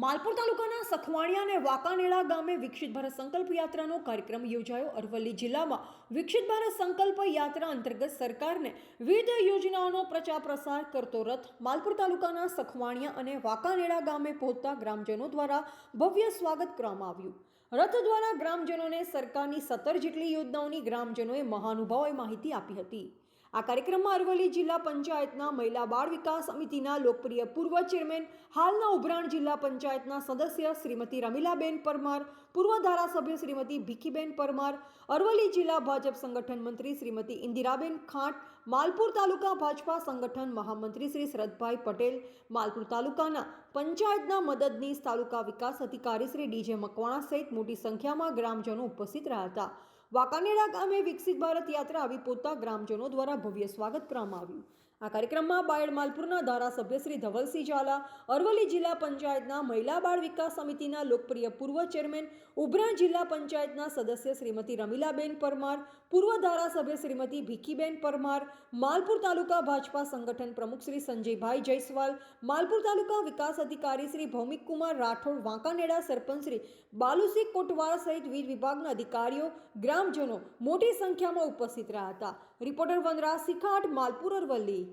માલપુર તાલુકાના સખવાણિયા અને વાંકાનેડા ગામે વિકસિત ભારત સંકલ્પ યાત્રાનો કાર્યક્રમ યોજાયો. અરવલ્લી જિલ્લામાં વિકસિત ભારત સંકલ્પ યાત્રા અંતર્ગત સરકારને વિવિધ યોજનાઓનો પ્રચાર પ્રસાર કરતો રથ માલપુર તાલુકાના સખવાણિયા અને વાંકાનેળા ગામે પહોંચતા ગ્રામજનો દ્વારા ભવ્ય સ્વાગત કરવામાં આવ્યું. રથ દ્વારા ગ્રામજનોને સરકારની સત્તર જેટલી યોજનાઓની ગ્રામજનોએ મહાનુભાવોએ માહિતી આપી હતી. આ કાર્યક્રમમાં અરવલ્લી જિલ્લા પંચાયતના મહિલા બાળ વિકાસ સમિતિના લોકપ્રિય પૂર્વ ચેરમેન, હાલના ઉભરાણ જિલ્લા પંચાયતના સદસ્ય શ્રીમતી રમીલાબેન પરમાર, પૂર્વ ધારાસભ્ય શ્રીમતી ભીખીબેન પરમાર, અરવલ્લી જિલ્લા ભાજપ સંગઠન મંત્રી શ્રીમતી ઇન્દિરાબેન ખાંટ, માલપુર તાલુકા ભાજપા સંગઠન મહામંત્રી શ્રી શરદભાઈ પટેલ, માલપુર તાલુકાના પંચાયતના મદદનીશ તાલુકા વિકાસ અધિકારી શ્રી ડીજે મકવાણા સહિત મોટી સંખ્યામાં ગ્રામજનો ઉપસ્થિત રહ્યા હતા. વાંકાનેડા ગામે વિકસિત ભારત યાત્રા આવી પોતા ગ્રામજનો દ્વારા ભવ્ય સ્વાગત કરવામાં આવ્યું. આ કાર્યક્રમમાં બાયડ માલપુરના ધારાસભ્ય શ્રી ધવલસિંહ ઝાલા, અરવલ્લી જિલ્લા પંચાયતના મહિલા બાળ વિકાસ સમિતિના લોકપ્રિય પૂર્વ ચેરમેન ઉભરાણ જિલ્લા પંચાયતના સદસ્ય શ્રીમતી રમીલાબેન પરમાર, પૂર્વ ધારાસભ્ય શ્રીમતી ભીખીબેન પરમાર, માલપુર તાલુકા ભાજપા સંગઠન પ્રમુખ શ્રી સંજયભાઈ જયસ્વાલ, માલપુર તાલુકા વિકાસ અધિકારી શ્રી ભૌમિક કુમાર રાઠોડ વાંકાનેડા સરપંચ શ્રી બાલુસિંહ કોટવાળ સહિત વિવિધ વિભાગના અધિકારીઓ ગ્રામજનો મોટી સંખ્યામાં ઉપસ્થિત રહ્યા હતા. રિપોર્ટર વનરા શિખાટ માલપુર અરવલ્લી